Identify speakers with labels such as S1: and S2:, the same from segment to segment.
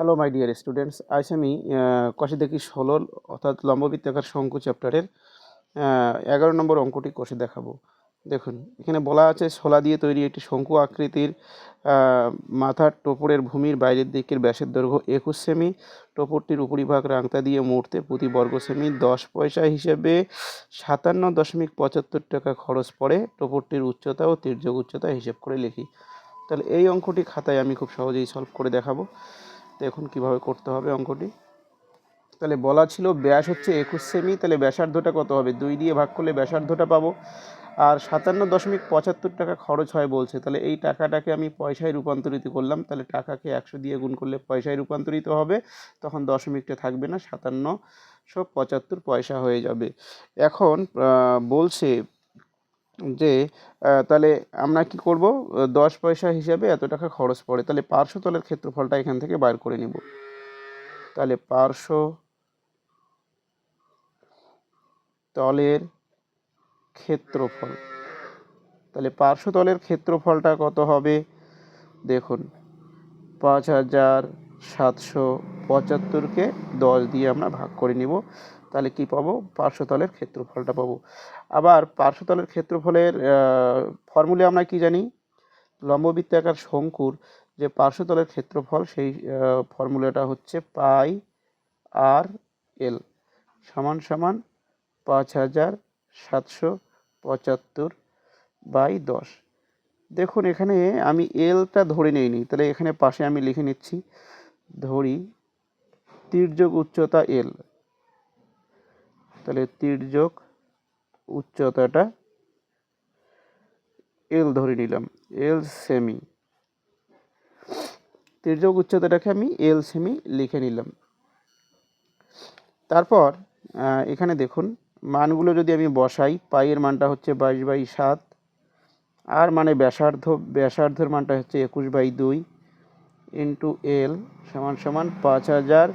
S1: Hello my dear students আজ আমি কষে দেখি ষোলো, অর্থাৎ লম্ববৃত্তাকার শঙ্কু চ্যাপ্টারের এগারো নম্বর অঙ্কটি কষে দেখাবো। দেখুন, এখানে বলা আছে শোলা দিয়ে তৈরি একটি শঙ্কু আকৃতির মাথার টোপরের ভূমির বাইরের দিকের ব্যাসের দৈর্ঘ্য একুশ সেমি, টোপরটির উপরিভাগ রাংতা দিয়ে মুড়তে প্রতি বর্গ সেমি দশ পয়সা হিসেবে সাতান্ন দশমিক পঁচাত্তর টাকা খরচ পড়ে, টোপরটির উচ্চতা ও তির্যক উচ্চতা হিসেব করে লিখি। তাহলে এই অঙ্কটি খাতায় আমি খুব সহজেই সলভ করে দেখাবো। দেখুন কীভাবে করতে হবে অঙ্কটি? তাহলে বলা ছিল ব্যাস হচ্ছে একুশ সেমি, তাহলে ব্যাসার্ধটা কত হবে? দুই দিয়ে ভাগ করলে ব্যাসার্ধটা পাবো। আর সাতান্ন দশমিক পঁচাত্তর টাকা খরচ হয় বলছে, তাহলে এই টাকাটাকে আমি পয়সায় রূপান্তরিত করলাম, তাহলে টাকাকে একশো দিয়ে গুণ করলে পয়সায় রূপান্তরিত হবে, তখন দশমিকটা থাকবে না, সাতান্নশো পঁচাত্তর পয়সা হয়ে যাবে। এখন বলছে যে তাহলে আমরা কি করব? দশ পয়সা হিসাবে এত টাকা খরচ পড়ে। তাহলে পার্শ্বতলের ক্ষেত্রফলটা এখান থেকে বার করে নিব। তাহলে পার্শ্ব তলের ক্ষেত্রফল, তাহলে পার্শ্বতলের ক্ষেত্রফলটা কত হবে? দেখুন, পাঁচ হাজার সাতশো পঁচাত্তরকে দশ দিয়ে আমরা ভাগ করে নিব। তাহলে কি পাবো? পার্শ্বতলের ক্ষেত্রফলটা পাবো। আবার পার্শ্বতলের ক্ষেত্রফলের ফর্মুলে আমরা কি জানি? লম্ববৃত্তাকার শঙ্কুর যে পার্শ্বতলের ক্ষেত্রফল, সেই ফর্মুলাটা হচ্ছে পাই আর এল। সমান সমান পাঁচ হাজার সাতশো পঁচাত্তর বাই দশ। দেখুন, এখানে আমি এলটা ধরে নিইনি, তাহলে এখানে পাশে আমি লিখে নিচ্ছি, ধরি, তির্যক উচ্চতা এল। তাহলে তির্যক উচ্চতাটা এল ধরে নিলাম এল সেমি তির্যক উচ্চতাটাকে আমি এল সেমি লিখে নিলাম। তারপর এখানে দেখুন, মানগুলো যদি আমি বসাই পাইয়ের মানটা হচ্ছে বাইশ বাই সাত, আর মানে ব্যাসার্ধ, ব্যাসার্ধের মানটা হচ্ছে একুশ বাই দুই ইন্টু এল সমান সমান পাঁচ হাজার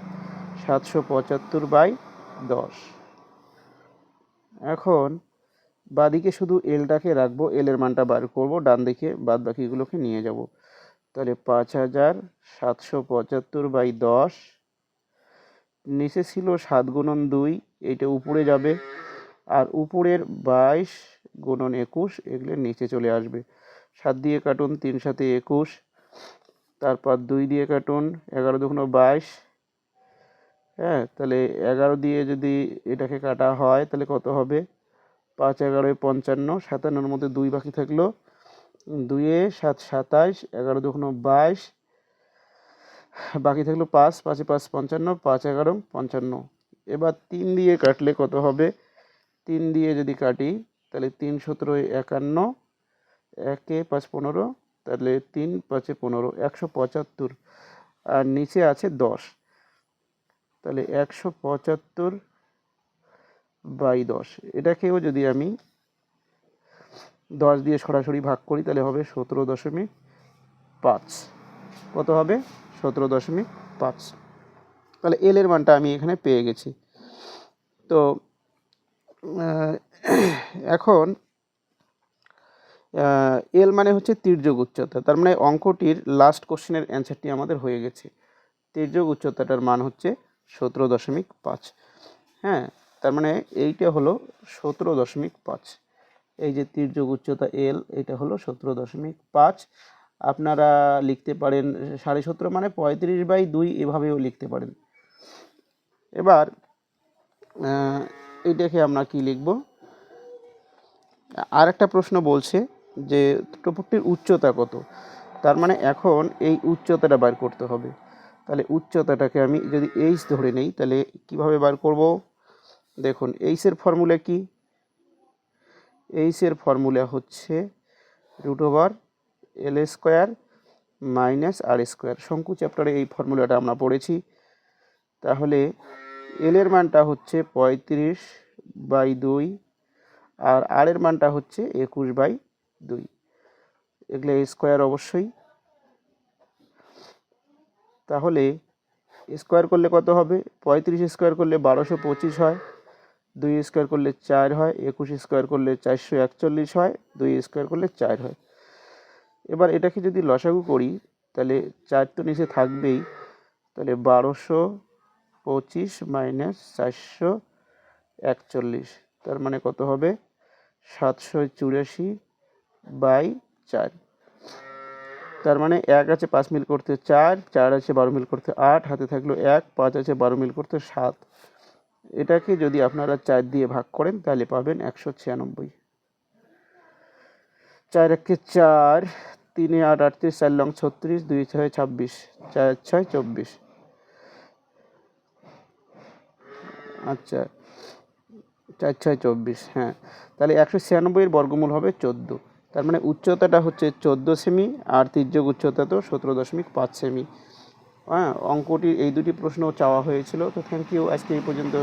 S1: সাতশো পঁচাত্তর বাই দশ। এখন বাদিকে শুধু এলটাকে রাখব এলের মানটা বার করব, ডান দিকে বাদ বাকিগুলোকে নিয়ে যাব। তাহলে পাঁচ হাজার সাতশো পঁচাত্তর বাই দশ, নিচে ছিল সাত গুণন দুই, এইটা উপরে যাবে। আর উপরের বাইশ গুণন একুশ, এগুলো নিচে চলে আসবে। সাত দিয়ে কাটুন, তিন সাথে একুশ, তারপর দুই দিয়ে কাটুন, এগারো দুগুণ বাইশ হ্যাঁ তাহলে এগারো দিয়ে যদি এটাকে কাটা হয়, তাহলে কত হবে? পাঁচ এগারোয় পঞ্চান্ন, সাতান্নর মধ্যে দুই বাকি থাকল। দুইয়ে সাত সাতাইশ, এগারো দুগুণ বাইশ, বাকি থাকল পাঁচ, পাঁচে পাঁচ পঞ্চান্ন, পাঁচ এগারো পঞ্চান্ন। এবার তিন দিয়ে কাটলে কত হবে? তিন দিয়ে যদি কাটি, তাহলে তিন সতেরো একান্ন, একে পাঁচ পনেরো, তাহলে তিন পাঁচে পনেরো, একশো পঁচাত্তর। আর নিচে আছে দশ। তাহলে একশো পঁচাত্তর বাই দশ। এটাকেও যদি আমি দশ দিয়ে সরাসরি ভাগ করি, তাহলে হবে সতেরো দশমিক পাঁচ। কত হবে? সতেরো দশমিক পাঁচ। তাহলে এল এর মানটা আমি এখানে পেয়ে গেছি। তো এখন এল মানে হচ্ছে তির্যক উচ্চতা। তার মানে অঙ্কটির লাস্ট কোশ্চেনের অ্যান্সারটি আমাদের হয়ে গেছে। তির্যক উচ্চতাটার মান হচ্ছে সতেরো দশমিক পাঁচ। হ্যাঁ তার মানে এইটা হলো সতেরো দশমিক পাঁচ। এই যে তির্যক উচ্চতা এল এটা হলো সতেরো দশমিক পাঁচ। আপনারা লিখতে পারেন সাড়ে সতেরো মানে পঁয়ত্রিশ বাই দুই, এভাবেও লিখতে পারেন। এবার এইটাকে আমরা কি লিখব? আর একটা প্রশ্ন বলছে যে টোপরটির উচ্চতা কত? তার মানে এখন এই উচ্চতাটা বার করতে হবে। তাহলে উচ্চতাটাকে আমি যদি এইচ ধরে নেই, তাহলে কীভাবে বার করব? দেখুন এইচের ফর্মুলা কি? এইচের ফর্মুলা হচ্ছে root over L square minus R square শঙ্কু চ্যাপ্টারে এই ফর্মুলাটা আমরা পড়েছি। তাহলে এল এর মানটা হচ্ছে পঁয়ত্রিশ বাই দুই আর আর এর মানটা হচ্ছে একুশ বাই দুই। এগুলো স্কোয়ার অবশ্যই। তাহলে স্কোয়ার করলে কত হবে? পঁয়ত্রিশ স্কোয়ার করলে বারোশো পঁচিশ হয়। দুই স্কোয়ার করলে চার হয়। একুশ স্কোয়ার করলে চারশো একচল্লিশ হয়। দুই স্কোয়ার করলে চার হয়। এবার এটাকে যদি লসাগু করি, তাহলে চার তো নিচে থাকবেই, তাহলে বারোশো পঁচিশ মাইনাস চারশো একচল্লিশ, তার মানে কত হবে? সাতশো চুরাশি বাই চার। তার মানে এক আছে পাঁচ মিল করতে চার চার আছে বারো মিল করতে আট, হাতে থাকল এক, পাঁচ আছে বারো মিল করতে সাত। এটাকে যদি আপনারা চার দিয়ে ভাগ করেন, তাহলে পাবেন একশো ছিয়ানব্বই। চার একে চার, তিনে আট আটত্রিশ চার, লং ছত্রিশ, দুই, ছয়, ছাব্বিশ, চার, ছয়, চব্বিশ। আচ্ছা চার, ছয়, চব্বিশ হ্যাঁ। তাহলে একশো ছিয়ানব্বইয়ের বর্গমূল হবে চোদ্দ। তার মানে উচ্চতাটা হচ্ছে চোদ্দ সেমি আর তির্যক উচ্চতা তো সতেরো দশমিক পাঁচ সেমি। হ্যাঁ অঙ্কটি এই দুটি প্রশ্ন চাওয়া হয়েছিল, তো থ্যাংক ইউ আজকে এই পর্যন্ত